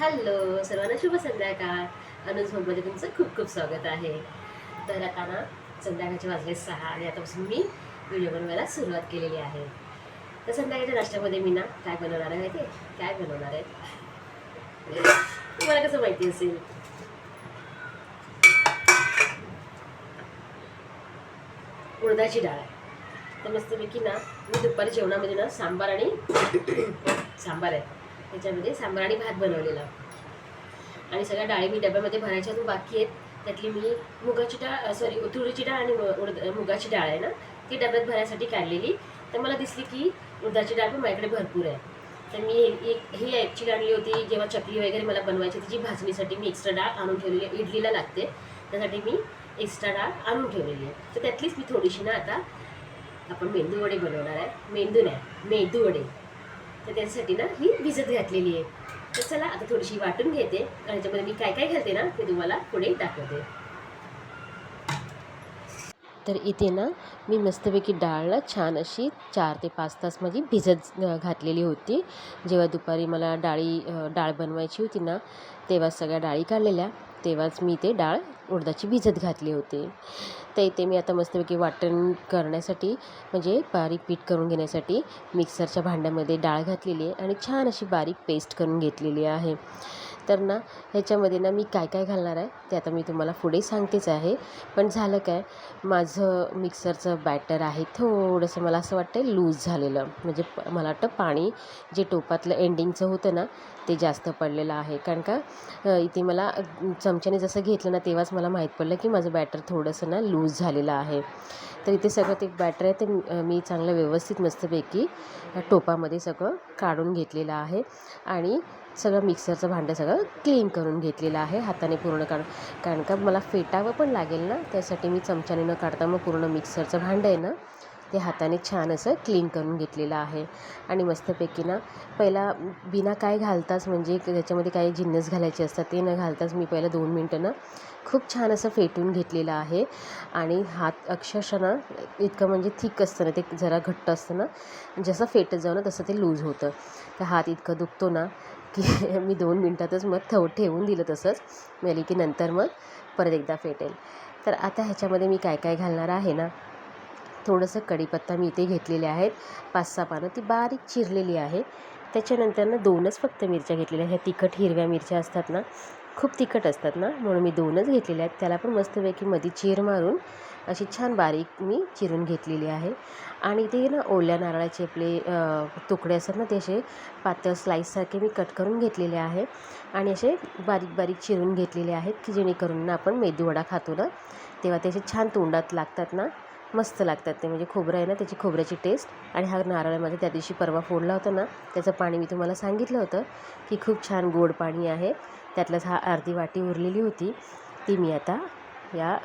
Hello सर्वांना शुभ संध्याकाळ. अनुज तुमचं खूप खूप स्वागत आहे. तर आता ना संध्याकाळचे वाजले सहा आणि आतापासून मी व्हिडिओ बनवायला सुरुवात केलेली आहे. तर संध्याकाळच्या नाश्त्यामध्ये मी ना काय बनवणार आहे ते काय बनवणार आहे? तुम्हाला कसं माहिती असेल? उडदाची डाळ आहे. तर मस्तपैकी ना मी दुपारी जेवणामध्ये ना सांबार आणि सांबार आहे. त्याच्यामध्ये सांबार आणि भात बनवलेला आणि सगळ्या डाळी मी डब्यामध्ये भरायच्या अजून बाकी आहेत. त्यातली मी मुगाची डाळ सॉरी तुरीची डाळ आणि उडद मुगाची डाळ आहे ना ती डब्यात भरायसाठी काढलेली. तर मला दिसली की उडदाची डाळ पण माझ्याकडे भरपूर आहे. तर मी एक ही ॲक्च्युली आणली होती. जेव्हा चकली वगैरे मला बनवायची तिची भाजणीसाठी मी एक्स्ट्रा डाळ आणून ठेवलेली आहे. इडलीला लागते. त्यासाठी मी एक्स्ट्रा डाळ आणून ठेवलेली आहे. तर त्यातलीच मी थोडीशी ना आता आपण मेंदू वडे बनवणार आहे. मेंदू नाही मेंदू वडे तर त्याच्यासाठी ना ही भिजत घातलेली आहे. तर चला आता थोडीशी वाटून घेते. आणि त्याच्यामध्ये मी काय काय घालते ना ते तुम्हाला पुढे दाखवते. तर इथे ना मी मस्तपैकी डाळला छान अशी चार ते पाच तास माझी भिजत घातलेली होती. जेव्हा दुपारी मला डाळी डाळ बनवायची होती ना तेव्हा सगळ्या डाळी काढलेल्या. तेव्हाच मी ते डाळ उडदाची भिजत घातली होती. तर इथे मी आता मस्तपैकी वाटण करण्यासाठी म्हणजे बारीक पीठ करून घेण्यासाठी मिक्सरच्या भांड्यामध्ये डाळ घातलेली आहे आणि छान अशी बारीक पेस्ट करून घेतलेली आहे. तर ना ह्याच्यामध्ये ना मी काय काय घालणार आहे ते आता मी तुम्हाला पुढे सांगतेच आहे. पण झालं काय माझं मिक्सरचं बॅटर आहे थोडंसं मला असं वाटतं लूज झालेलं. म्हणजे मला वाटतं पाणी जे टोपातलं एंडिंगचं होतं ना ते जास्त पडलेलं आहे. कारण का इथे मला चमच्याने जसं घेतलं ना तेव्हाच मला माहीत पडलं की माझं बॅटर थोडंसं ना लूज झालेलं आहे. तर इथे सगळं ते बॅटर आहे ते मी- चांगलं व्यवस्थित मस्तपैकी टोपामध्ये सगळं काढून घेतलेलं आहे. आणि सगळं मिक्सरचं भांडं सगळं क्लीन करून घेतलेलं आहे हाताने पूर्ण काढून कारण का मला फेटावं पण लागेल ना त्यासाठी मी चमच्याने न काढता मग पूर्ण मिक्सरचं भांडं आहे ना ते हाताने छान असं क्लीन करून घेतलेलं आहे. आणि मस्तपैकी ना पहिला बिना काय घालताच म्हणजे त्याच्यामध्ये काही जिन्नस घालायचे असतात ते न घालताच मी पहिलं दोन मिनटं ना खूप छान असं फेटून घेतलेलं आहे. आणि हात अक्षरशः ना इतकं म्हणजे थिक असतं ना ते जरा घट्ट असतं ना जसं फेटत जाऊ ना तसं ते लूज होतं. तर हात इतकं दुखतो ना की मी दोन मिनटातच मग ठेव ठेवून दिलं तसंच. मेली की नंतर मग परत एकदा फेटेल. तर आता ह्याच्यामध्ये मी काय काय घालणार आहे ना? थोडंसं कढीपत्ता मी इथे घेतलेले आहेत. पाच सहा पानं ती बारीक चिरलेली आहे. त्याच्यानंतर ना दोनच फक्त मिरच्या घेतलेल्या ह्या तिखट हिरव्या मिरच्या असतात ना खूप तिखट असतात ना म्हणून मी दोनच घेतलेल्या आहेत. त्याला पण मस्तपैकी मध्ये चीर मारून अशी छान बारीक मी चिरून घेतलेली आहे. आणि ते ना ओल्या नारळाचे आपले तुकडे असतात ना ते असे पातळ स्लाईससारखे मी कट करून घेतलेले आहे. आणि असे बारीक बारीक चिरून घेतलेले आहेत की जेणेकरून ना आपण मेदूवडा खातो ना तेव्हा ते असे छान तोंडात लागतात ना मस्त लागतात ते. म्हणजे खोबरं आहे ना त्याची खोबऱ्याची टेस्ट आणि हा नारळ माझ्या त्या दिवशी परवा फोडला होता ना त्याचं पाणी मी तुम्हाला सांगितलं होतं की खूप छान गोड पाणी आहे. त्यातलंच हा अर्धी वाटी उरलेली होती ती मी आता या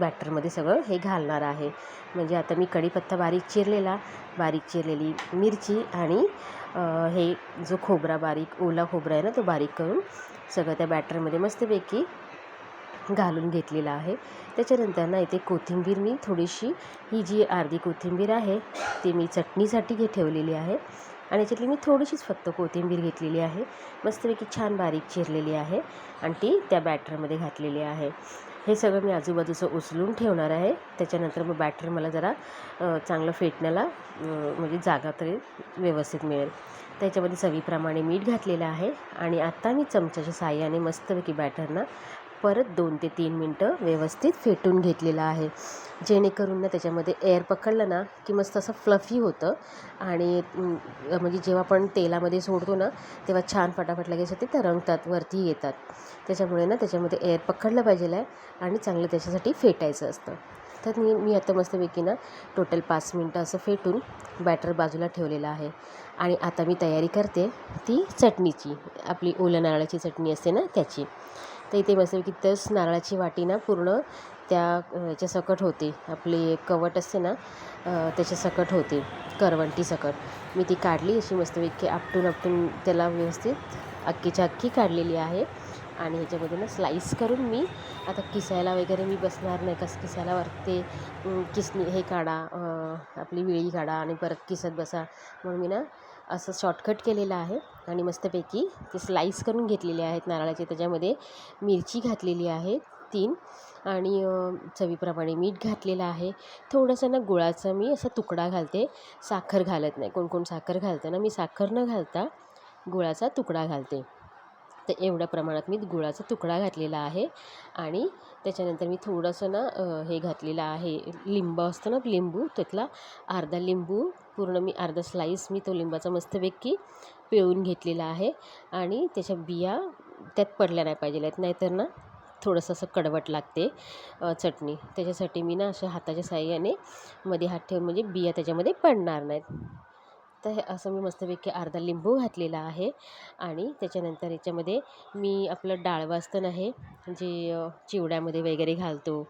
बॅटरमध्ये सगळं हे घालणार आहे. म्हणजे आता मी कढीपत्ता बारीक चिरलेला बारीक चिरलेली मिरची आणि हे जो खोबरा बारीक ओला खोबरा आहे ना तो बारीक करून सगळं त्या बॅटरमध्ये मस्तपैकी घालून घेतलेला आहे. त्याच्यानंतर ना इथे कोथिंबीर मी थोडीशी ही जी अर्धी कोथिंबीर आहे ती मी चटणीसाठी घे ठेवलेली आहे. आणि याच्यातली मी थोडीशीच फक्त कोथिंबीर घेतलेली आहे. मस्तपैकी छान बारीक चिरलेली आहे आणि ती त्या बॅटरमध्ये घातलेली आहे. हे सगळं मी आजूबाजूचं उचलून ठेवणार आहे. त्याच्यानंतर मग बॅटर मला जरा चांगलं फेटण्याला म्हणजे जागा तरी व्यवस्थित मिळेल. त्याच्यामध्ये चवीप्रमाणे मीठ घातलेलं आहे. आणि आत्ता मी चमच्याच्या साह्याने मस्तपैकी बॅटरना परत दोन ते तीन मिनटं व्यवस्थित फेटून घेतलेलं आहे. जेणेकरून ना त्याच्यामध्ये एअर पकडलं ना की मस्त असं फ्लफी होतं. आणि म्हणजे जेव्हा आपण तेलामध्ये सोडतो ना तेव्हा छान फटाफट लगेच ते तरंगतात वरती येतात. त्याच्यामुळे ना त्याच्यामध्ये एअर पकडलं पाहिजे आहे आणि चांगलं त्याच्यासाठी फेटायचं असतं. तर मी मी आता मस्तपैकी ना टोटल पाच मिनटं असं फेटून बॅटर बाजूला ठेवलेलं आहे. आणि आता मी तयारी करते ती चटणीची. आपली ओल्या नारळाची चटणी असते ना त्याची. तर इथे मस्तपैकी तस नारळाची वाटी ना पूर्ण त्या अ, याच्या सकट होते. आपली कवट असते ना त्याच्या सकट होते. करवंटी सकट. मी ती काढली अशी मस्तपैकी आपटून आपटून त्याला व्यवस्थित अक्कीच्या अक्की काढलेली आहे. आणि ह्याच्यामध्ये ना स्लाईस करून मी आता किसायला वगैरे मी बसणार नाही. कसं किसायला वरते किसनी किसणी हे काढा आपली विळी काढा आणि परत किसत बसा. म्हणून मी ना असं शॉर्टकट केलेलं आहे. आणि मस्तपैकी ते स्लाईस करून घेतलेले आहेत नारळाचे. त्याच्यामध्ये मिरची घातलेली आहे तीन आणि चवीप्रमाणे मीठ घातलेलं आहे. थोडंसं ना गुळाचा मी असा तुकडा घालते. साखर घालत नाही. कोण कोण साखर घालतं ना? मी साखर न घालता गुळाचा तुकडा घालते. तर एवढ्या प्रमाणात मी गुळाचा तुकडा घातलेला आहे आणि त्याच्यानंतर मी थोडंसं ना हे घातलेलं आहे. लिंब असतं ना लिंबू? त्यातला अर्धा लिंबू पूर्ण मी अर्धा स्लाईस मी तो लिंबाचा मस्तपैकी पिळून घेतलेला आहे आणि त्याच्या बिया त्यात पडल्या नाही पाहिजे आहेत नाहीतर ना थोडंसं असं कडवट लागते चटणी. त्याच्यासाठी मी ना अशा हाताच्या साह्याने मध्ये हात ठेवून म्हणजे बिया त्याच्यामध्ये पडणार नाहीत. तर हे असं मी मस्तपैकी अर्धा लिंबू घातलेला आहे आणि त्याच्यानंतर याच्यामध्ये मी आपलं डाळ असतं आहे जे चिवड्यामध्ये वगैरे घालतो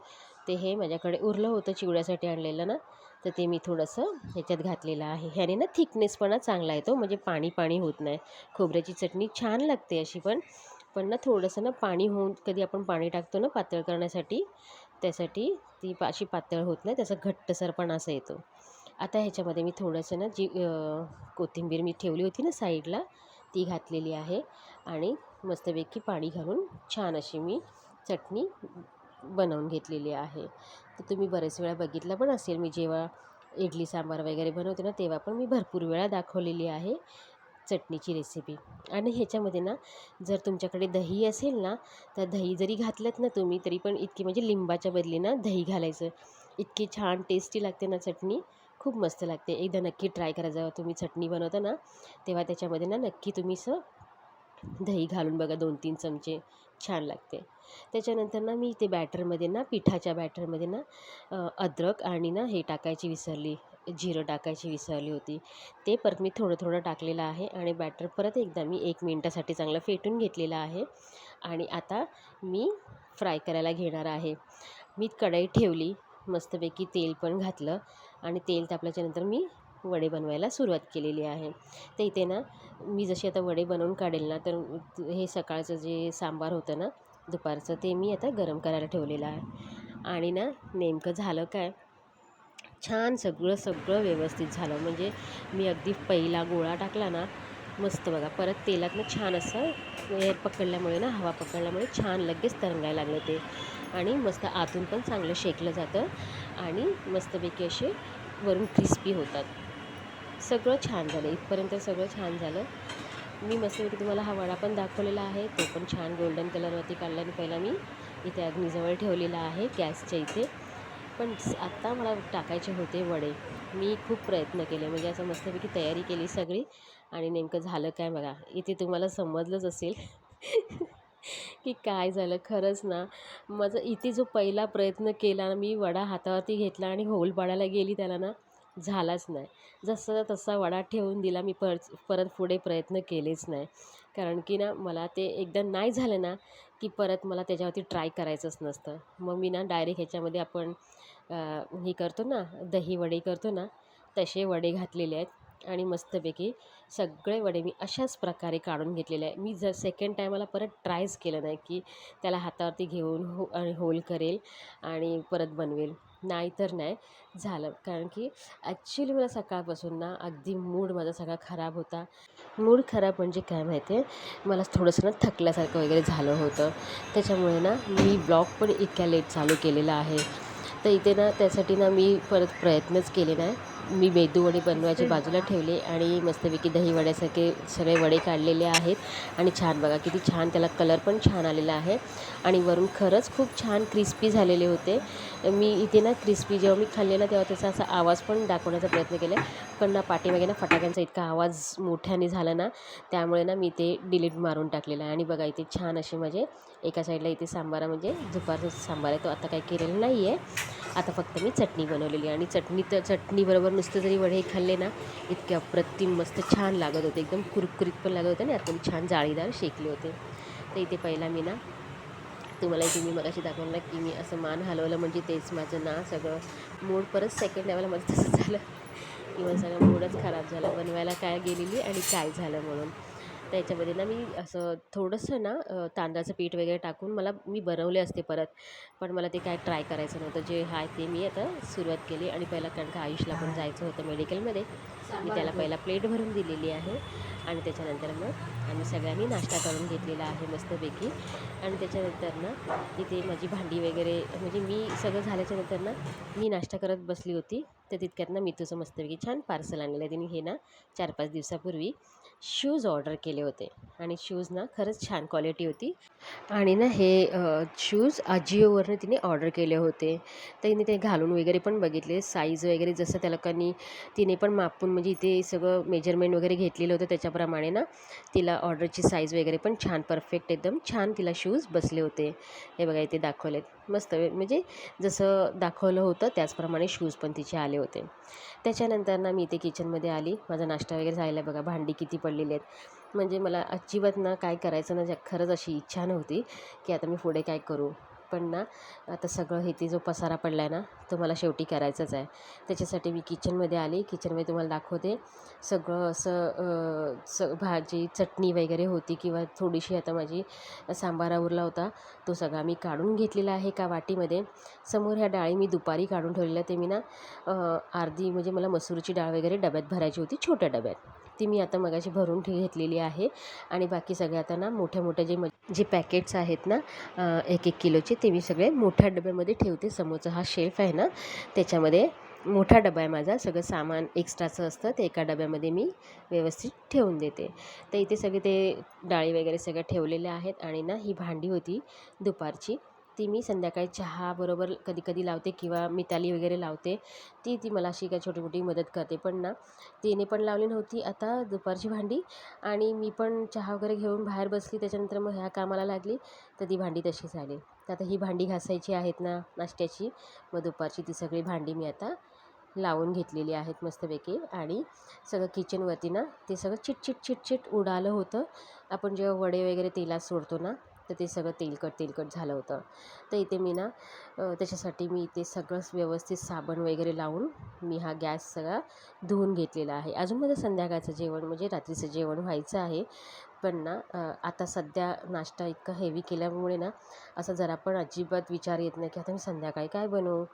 ते हे माझ्याकडे उरलं होतं चिवड्यासाठी आणलेलं ना तर ते मी थोडंसं ह्याच्यात घातलेलं आहे. ह्याने ना थिकनेसपणा चांगला येतो म्हणजे पाणी पाणी होत नाही. खोबऱ्याची चटणी छान लागते अशी पण. पण ना थोडंसं ना पाणी होऊन कधी आपण पाणी टाकतो ना पातळ करण्यासाठी त्यासाठी ती पा- अशी पातळ होत नाही त्याचा घट्टसरपणा असा येतो. आता ह्याच्यामध्ये मी थोडंसं ना जी कोथिंबीर मी ठेवली होती ना साईडला ती घातलेली आहे. आणि मस्तपैकी पाणी घालून छान अशी मी चटणी बनवून घेतलेली आहे. तर तुम्ही बरेच वेळा बघितलं पण असेल मी जेव्हा इडली सांबार वगैरे बनवते ना तेव्हा पण मी भरपूर वेळा दाखवलेली आहे चटणीची रेसिपी आणि ह्याच्यामध्ये ना जर तुमच्याकडे दही असेल ना तर दही जरी घातलंत ना तुम्ही तरी पण इतकी म्हणजे लिंबाच्या बदली ना दही घालायचं. इतकी छान टेस्टी लागते ना चटणी खूप मस्त लागते. एकदा नक्की ट्राय करा जेव्हा तुम्ही चटणी बनवता ना तेव्हा त्याच्यामध्ये ना नक्की तुम्ही असं दही घालून बघा दोन तीन चमचे. छान लागते. त्याच्यानंतर ना मी ते बॅटरमध्ये ना पिठाच्या बॅटरमध्ये ना अद्रक आणि ना हे टाकायची विसरली जिरं टाकायची विसरली होती. ते परत मी थोडं थोडं टाकलेलं आहे आणि बॅटर परत एकदा मी एक मिनटासाठी चांगलं फेटून घेतलेलं आहे. आणि आता मी फ्राय करायला घेणार आहे. मी कढई ठेवली मस्तपैकी तेल पण घातलं आणि तेल तापल्याच्यानंतर मी वडे बनवायला सुरुवात केलेली आहे. तर इथे ना मी जशी आता वडे बनवून काढेल ना तर हे सकाळचं जे सांबार होतं ना दुपारचं ते मी आता गरम करायला ठेवलेलं आहे. आणि ना नेमकं झालं काय? छान सगळं सगळं व्यवस्थित झालं. म्हणजे मी अगदी पहिला गोळा टाकला ना मस्त बघा परत तेलातनं छान असं एअर पकडल्यामुळे ना हवा पकडल्यामुळे छान लगेच तरंगायला लागलं ते. आणि मस्त आतून पण चांगलं शेकलं जातं. आणि मस्तपैकी असे वरून क्रिस्पी होतात. सगळं छान झालं. इथपर्यंत सगळं छान झालं. मी मस्तपैकी तुम्हाला हा वडा पण दाखवलेला आहे. तो पण छान गोल्डन कलरवरती काढला आणि पहिला मी इथे अग्नीजवळ ठेवलेला आहे गॅसच्या इथे. पण आत्ता मला टाकायचे होते वडे. मी खूप प्रयत्न केले. म्हणजे असं मस्तपैकी तयारी केली सगळी. आणि नेमकं झालं काय बघा. इथे तुम्हाला समजलंच असेल की काय झालं खरंच ना. माझा इथे जो पहिला प्रयत्न केला ना मी वडा हातावरती घेतला आणि होल पाडायला गेली त्याला ना झालाच नाही. जसा तसा वडा ठेवून दिला मी परत परत पुढे प्रयत्न केलेच नाही. कारण की ना मला ते एकदा नाही झालं ना की परत मला त्याच्यावरती ट्राय करायचंच नसतं. मग मी ना डायरेक्ट ह्याच्यामध्ये आपण हे करतो ना दही वडे करतो ना तसे वडे घातलेले आहेत. आणि मस्तपैकी सगळे वडे मी अशाच प्रकारे काढून घेतलेले आहे मी जर सेकंड टायमाला परत ट्रायच केलं नाही की त्याला हातावरती घेऊन हो होल करेल आणि परत बनवेल. नाही तर नाही झालं. कारण की ॲक्च्युली मला सकाळपासून ना अगदी मूड माझा सगळा खराब होता. मूड खराब म्हणजे काय माहिती आहे? मला थोडंसं ना थकल्यासारखं वगैरे झालं होतं. त्याच्यामुळे ना मी ब्लॉग पण इतक्या लेट चालू केलेला आहे. तर इथे ना त्यासाठी ना मी परत प्रयत्नच केले नाही. मी मेदू वडे बनवायचे बाजूला ठेवले आणि मस्तपैकी दही वड्यासारखे सगळे वडे काढलेले आहेत. आणि छान बघा किती छान त्याला कलर पण छान आलेला आहे. आणि वरून खरंच खूप छान क्रिस्पी झालेले होते. मी इथे ना क्रिस्पी जेव्हा मी खाल्ले ना तेव्हा त्याचा असा आवाज पण दाखवण्याचा प्रयत्न केला. पण ना पाठीमागे ना फटाक्यांचा इतका आवाज मोठ्याने झाला ना त्यामुळे ना मी ते डिलीट मारून टाकलेलं आहे. आणि बघा इथे छान असे म्हणजे एका साईडला इथे सांबारा म्हणजे दुपारचा सांबार आहे तो आता काही केलेला नाही आहे आता फक्त मी चटणी बनवलेली आहे. आणि चटणी तर चटणीबरोबर नुसतं जरी वडे खाल्ले ना इतके अप्रतिम मस्त छान लागत होते. एकदम कुरकुरीत पण लागत होते आणि आतून छान जाळीदार शेकले होते. तर इथे पहिला मी ना तुम्हाला इथे मी मगाशी दाखवलं की मी असं मान हलवलं म्हणजे तेच माझं ना सगळं मूड परत सेकंड लेवलला माझं तसं झालं. किंवा सगळं मूडच खराब झाला. बनवायला काय गेलेली आणि काय झालं म्हणून. तर याच्यामध्ये ना मी असं थोडंसं ना तांदळाचं पीठ वगैरे टाकून मला मी बनवले असते परत. पण मला ते काय ट्राय करायचं नव्हतं. जे आहे ते मी आता सुरुवात केली आणि पहिला कारण का आयुषला पण जायचं होतं मेडिकलमध्ये मी त्याला पहिला प्लेट भरून दिलेली आहे. आणि त्याच्यानंतर मग आम्ही सगळ्यांनी नाश्ता करून घेतलेला आहे मस्तपैकी. आणि त्याच्यानंतर ना इथे माझी भांडी वगैरे म्हणजे मी सगळं झाल्याच्यानंतर ना मी नाश्ता करत बसली होती. तर तितक्यात ना मी तुझं मस्तपैकी छान पार्सल आणलेलं आहे तिने हे ना चार पाच दिवसापूर्वी. शूज ऑर्डर केले होते. आणि शूज ना खरंच छान क्वालिटी होती. आणि ना हे शूज अजिओवरनं तिने ऑर्डर केले होते. तर तिने ते घालून वगैरे पण बघितले. साईज वगैरे जसं त्या लोकांनी तिने पण मापून म्हणजे इथे सगळं मेजरमेंट वगैरे घेतलेलं होतं त्याच्याप्रमाणे ना तिला ऑर्डरची साईज वगैरे पण छान परफेक्ट एकदम छान तिला शूज बसले होते. हे बघा इथे दाखवलेत. मस्त म्हणजे जसं दाखवलं होतं त्याचप्रमाणे शूज पण तिचे आले होते. त्याच्यानंतर ना मी इथे किचनमध्ये आली. माझा नाश्ता वगैरे झालेला बघा. भांडी किती पडलेले आहेत. म्हणजे मला अजिबात ना काय करायचं ना खरंच अशी इच्छा नव्हती की आता मी पुढे काय करू. पण ना आता सगळं इथे जो पसारा पडला आहे ना तो मला शेवटी करायचाच आहे. त्याच्यासाठी मी किचनमध्ये आली. किचनमध्ये तुम्हाला दाखवते. सगळं असं स भाजी चटणी वगैरे होती किंवा थोडीशी आता माझी सांबारा उरला होता तो सगळा मी काढून घेतलेला आहे का वाटीमध्ये. समोर ह्या डाळी मी दुपारी काढून ठेवलेल्या. ते मी ना अर्धी म्हणजे मला मसूरची डाळ वगैरे डब्यात भरायची होती छोट्या डब्यात. ती मी आता मगाशी भरून ठे घेतलेली आहे. आणि बाकी सगळ्या आता ना मोठ्या मोठ्या जे म जे पॅकेट्स आहेत ना एक एक किलोचे ते मी सगळे मोठ्या डब्यामध्ये ठेवते. समोरचा हा शेफ आहे ना त्याच्यामध्ये मोठा डबा आहे माझा. सगळं सामान एक्स्ट्राचं असतं. ते एका डब्यामध्ये मी व्यवस्थित ठेवून देते. तर इथे सगळे ते डाळी वगैरे सगळं ठेवलेले आहेत. आणि ना ही भांडी होती दुपारची. ती मी संध्याकाळी चहाबरोबर कधी कधी लावते किंवा मिताली वगैरे लावते. ती ती मला अशी काय छोटी मोठी मदत करते. पण ना तिने पण लावली नव्हती. आता दुपारची भांडी आणि मी पण चहा वगैरे घेऊन बाहेर बसली. त्याच्यानंतर मग ह्या कामाला लागली. तर ती भांडी तशीच आली तर आता ही भांडी घासायची आहेत ना नाश्त्याची. मग दुपारची ती सगळी भांडी मी आता लावून घेतलेली आहेत मस्तपैकी. आणि सगळं किचनवरती ना ते सगळं चिटचिट चिटचिट उडालं होतं. आपण जेव्हा वडे वगैरे तेलात सोडतो ना तर ते सगळं तेलकट तेलकट झालं होतं. तर इथे मी ना त्याच्यासाठी मी इथे सगळंच व्यवस्थित साबण वगैरे लावून मी हा गॅस सगळा धुवून घेतलेला आहे. अजून माझं संध्याकाळचं जेवण म्हणजे रात्रीचं जेवण व्हायचं आहे. पण ना आता सध्या नाश्ता इतका हेवी केल्यामुळे ना असं जरा पण अजिबात विचार येत नाही की आता मी संध्याकाळी काय बनवू?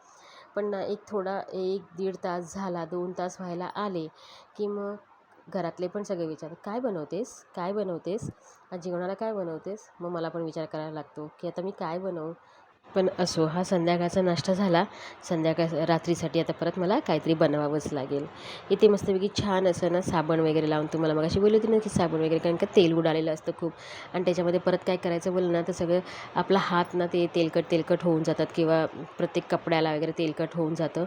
पण ना एक थोडा एक दीड तास झाला दोन तास व्हायला आले की मग घरातले पण सगळे विचार काय बनवतेस? काय बनवतेस? आज जेवणाला काय बनवतेस? मग मला पण विचार करायला लागतो की आता मी काय बनवू? पण असो हा संध्याकाळचा नाश्ता झाला. संध्याकाळ रात्रीसाठी आता परत मला काहीतरी बनवावंच लागेल. इथे मस्तपैकी छान असं ना साबण वगैरे लावून तुम्हाला मग बोलली होती ना की साबण वगैरे कारण का तेल उडालेलं असतं खूप. आणि त्याच्यामध्ये परत काय करायचं बोललं ना तर सगळं आपला हात ना ते तेलकट तेलकट होऊन जातात किंवा प्रत्येक कपड्याला वगैरे तेलकट होऊन जातं.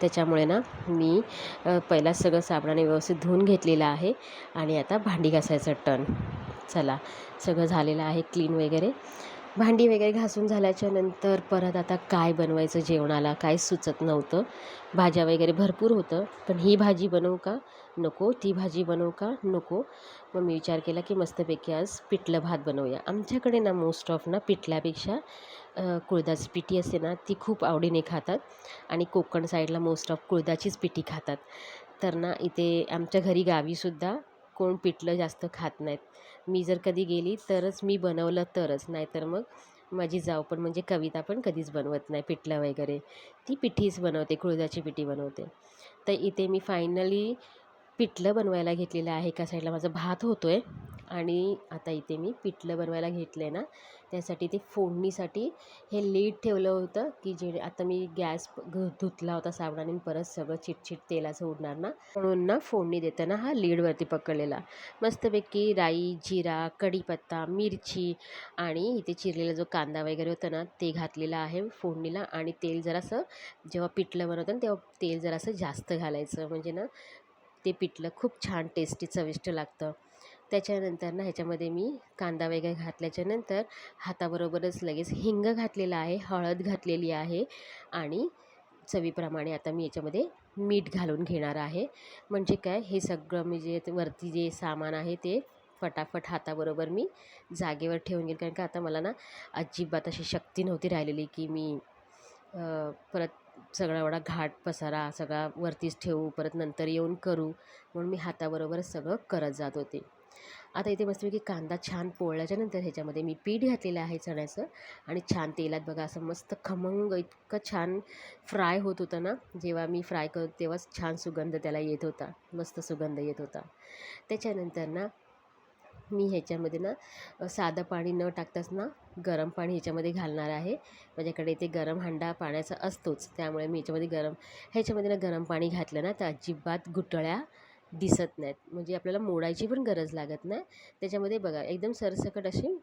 त्याच्यामुळे ना मी पहिला सगळं साबणाने व्यवस्थित धुवून घेतलेलं आहे आणि आता भांडी घासायचं टन. चला सगळं झालेलं आहे क्लीन वगैरे. भांडी वगैरे घासून झाल्याच्यानंतर परत आता काय बनवायचं जेवणाला काय सुचत नव्हतं. भाज्या वगैरे भरपूर होतं पण ही भाजी बनवू का? नको. ती भाजी बनवू का? नको. मग मी विचार केला की मस्तपैकी आज पिठलं भात बनवूया. आमच्याकडे ना मोस्ट ऑफ ना पिठल्यापेक्षा कुळदाची पिठी असते ना ती खूप आवडीने खातात आणि कोकण साईडला मोस्ट ऑफ कुळदाचीच पिठी खातात. तर ना इथे आमच्या घरी गावीसुद्धा कोण पिठलं जास्त खात नाहीत. मी जर कधी गेली तरच मी बनवलं तरच नाहीतर मग माझी जाव पण म्हणजे कविता पण कधीच बनवत नाही पिठलं वगैरे. ती पिठीच बनवते कुळदाची पिठी बनवते. तर इथे मी फायनली पिठलं बनवायला घेतलेलं आहे एका साईडला माझा भात होतो आहे आणि आता इथे मी पिठलं बनवायला घेतलं आहे ना त्यासाठी ते फोडणीसाठी हे लीड ठेवलं होतं की जे आता मी गॅस घ धुतला होता साबणाने परत सगळं चिटचिट तेलाचं उडणार ना? म्हणून ना फोडणी देताना हा लीडवरती पकडलेला. मस्तपैकी राई जिरा कढीपत्ता मिरची आणि इथे चिरलेला जो कांदा वगैरे होता ना ते घातलेला आहे फोडणीला आणि तेल जरासं जेव्हा पिठलं बनवतं ना तेव्हा तेल जरासं जास्त घालायचं. म्हणजे ना ते पिठलं खूप छान टेस्टी चविष्ट लागतं. त्याच्यानंतर ना ह्याच्यामध्ये मी कांदा वगैरे घातल्याच्यानंतर हाताबरोबरच लगेच हिंग घातलेला आहे हळद घातलेली आहे आणि चवीप्रमाणे आता मी याच्यामध्ये मीठ घालून घेणार आहे. म्हणजे काय हे सगळं मी जे वरती जे सामान आहे ते फटाफट हाताबरोबर मी जागेवर ठेवून घेईल. कारण का आता मला ना अजिबात अशी शक्ती नव्हती राहिलेली की मी परत सगळा एवढा घाट पसारा सगळा वरतीच ठेवू परत नंतर येऊन करू. म्हणून मी हाताबरोबरच सगळं करत जात होते. आता इथे मस्तपैकी कांदा छान पोळल्याच्यानंतर ह्याच्यामध्ये मी पीठ घातलेलं आहे चण्याचं आणि छान तेलात बघा असं मस्त खमंग इतकं छान फ्राय होत होतं ना जेव्हा मी फ्राय कर तेव्हाच छान सुगंध त्याला येत होता मस्त सुगंध येत होता. त्याच्यानंतर ना मी ह्याच्यामध्ये ना साधं पाणी न टाकताच ना गरम पाणी ह्याच्यामध्ये घालणार आहे. माझ्याकडे इथे गरम हांडा पाण्याचा असतोच त्यामुळे मी ह्याच्यामध्ये गरम ह्याच्यामध्ये ना गरम पाणी घातलं ना तर अजिबात गुटळ्या दिसत नाहीत. म्हणजे आपल्याला मोडायची पण गरज लागत नाही. त्याच्यामध्ये बघा एकदम सरसकट अशी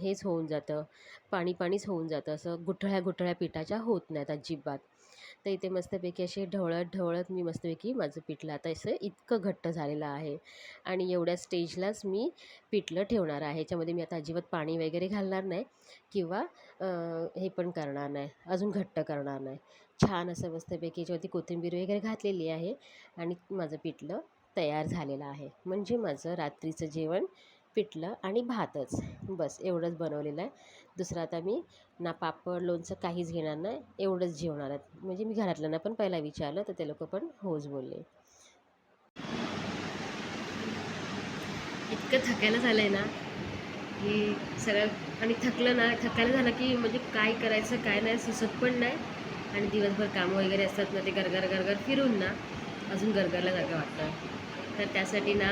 हेच होऊन जातं. पाणी पाणीच होऊन जातं. असं गुठळ्या गुठळ्या पिठाच्या होत नाहीत अजिबात. तर इथे मस्तपैकी असे ढवळत ढवळत मी मस्तपैकी माझं पिठलं. आता असं इतकं घट्ट झालेलं आहे. आणि एवढ्या स्टेजलाच मी पिठलं ठेवणार आहे. ह्याच्यामध्ये मी आता अजिबात पाणी वगैरे घालणार नाही किंवा हे पण करणार नाही. अजून घट्ट करणार नाही. छान असं मस्तपैकी याच्यावरती कोथिंबीर वगैरे घातलेली आहे आणि माझं पिठलं तयार झालेलं आहे. म्हणजे माझं रात्रीचं जेवण पिठलं आणि भातच. बस एवढंच बनवलेलं आहे. दुसरं आता मी ना पापड लोणचं काहीच घेणार नाही एवढंच जेवणार आहेत म्हणजे मी घरातल्यांना पण पहिला विचारलं तर ते लोक पण होच बोलले. इतकं थकायला झालं आहे ना की सगळं आणि थकलं ना थकायला झालं की म्हणजे काय करायचं काय नाही सुचत पण नाही. आणि दिवसभर कामं वगैरे असतात ना ते गरगर गरगर फिरून ना अजून गरगरल्यासारखं वाटतं. तर त्यासाठी ना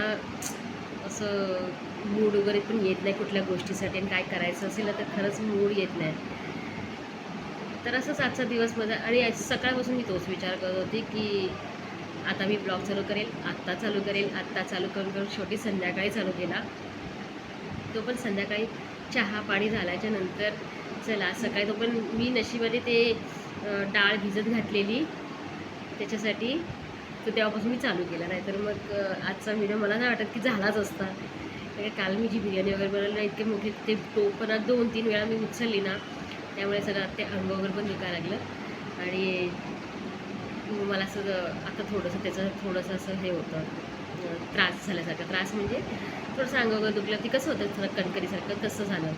असं मूड वगैरे पण येत नाही कुठल्या गोष्टीसाठी आणि काय करायचं असेल तर खरंच मूड येत नाही. तर असंच आजचा दिवस माझा आणि सकाळपासून मी तोच विचार करत होती की आता मी ब्लॉग चालू करेल आत्ता चालू करेल आत्ता चालू करून करून शेवटी संध्याकाळी चालू केला. तो पण संध्याकाळी चहा पाणी झाल्याच्यानंतर चला सकाळी तो पण मी नशिबाने ते डाळ भिजत घातलेली. त्याच्यासाठी तो तेव्हापासून मी चालू केला. नाही तर मग आजचा व्हिडिओ मला नाही वाटत की झालाच असता. म्हणजे काल मी जी बिर्याणी वगैरे बनवली इतके मोठे ते टोपणा दोन तीन वेळा मी उचलली ना त्यामुळे सगळं ते अंग वगैरे पण दुखायला लागलं. आणि मला असं आता थोडंसं त्याचं थोडंसं असं हे होतं त्रास झाल्यासारखं. त्रास म्हणजे थोडंसं अंग वगैरे दुखलं. ती कसं होतं? थोडं कणकरीसारखं तसं झालं.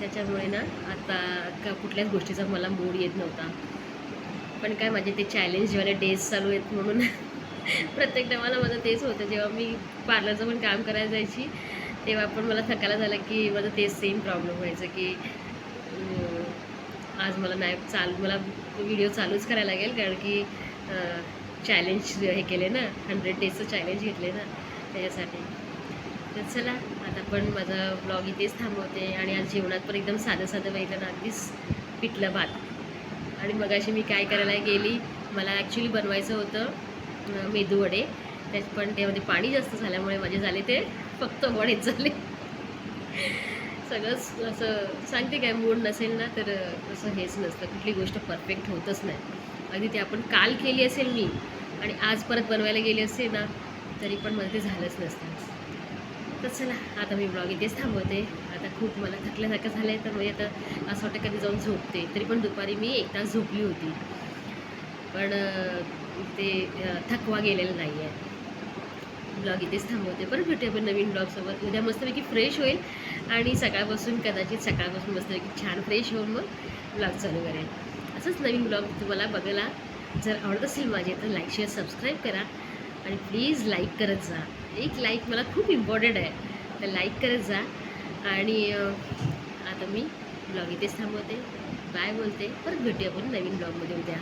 त्याच्यामुळे ना आता का कुठल्याच गोष्टीचा मला मूड येत नव्हता. पण काय माझे ते चॅलेंजवाले डेज चालू आहेत म्हणून प्रत्येक टायमाला माझं तेच होतं. जेव्हा मी पार्लरचं पण काम करायला जायची तेव्हा पण मला थकायला झालं की माझं तेच सेम प्रॉब्लेम व्हायचं की आज मला नाही चाल मला व्हिडिओ चालूच करायला लागेल कारण की चॅलेंज हे केले ना हंड्रेड डेजचं चॅलेंज घेतले ना त्याच्यासाठी. तर चला आता पण माझा ब्लॉग इथेच थांबवते आणि आज जेवणात पण एकदम साधं साधं बघितलं ना अगदीच पिठलं भात. आणि मगाशी मी काय करायला गेली मला ॲक्च्युली बनवायचं होतं मेदूवडे त्यात पण त्यामध्ये पाणी जास्त झाल्यामुळे माझे झाले ते फक्त वडेच झाले. सगळंच असं सांगते काय मूड नसेल ना तर असं हेच नसतं. कुठली गोष्ट परफेक्ट होतच नाही. अगदी ते आपण काल केली असेल मी आणि आज परत बनवायला गेली असेल ना तरी पण मला ते झालंच नसतं. तर चला आता मी ब्लॉग इथेच थांबवते. आता खूप मला थकल्यासारखं झालं आहे तर मी आता असं वाटतं कधी जाऊन झोपते. तरी पण दुपारी मी एक तास झोपली होती. पण ते थकवा गेलेला नाही आहे ब्लॉग इथेच थांबवते. परत भेटूया आपण नवीन ब्लॉगसोबत उद्या मस्तपैकी फ्रेश होईल. आणि सकाळपासून कदाचित सकाळपासून मस्तपैकी छान फ्रेश होऊन मग ब्लॉग चालू करेल असंच नवीन ब्लॉग तुम्हाला बघायला जर आवडत असेल माझे तर लाईक शेअर सबस्क्राईब करा. आणि प्लीज लाईक करत जा. एक लाईक मला खूप इम्पॉर्टंट आहे. तर लाईक करत जा. आणि आता मी ब्लॉग इथेच थांबवते. बाय बोलते. परत भेटूया आपण नवीन ब्लॉगमध्ये उद्या.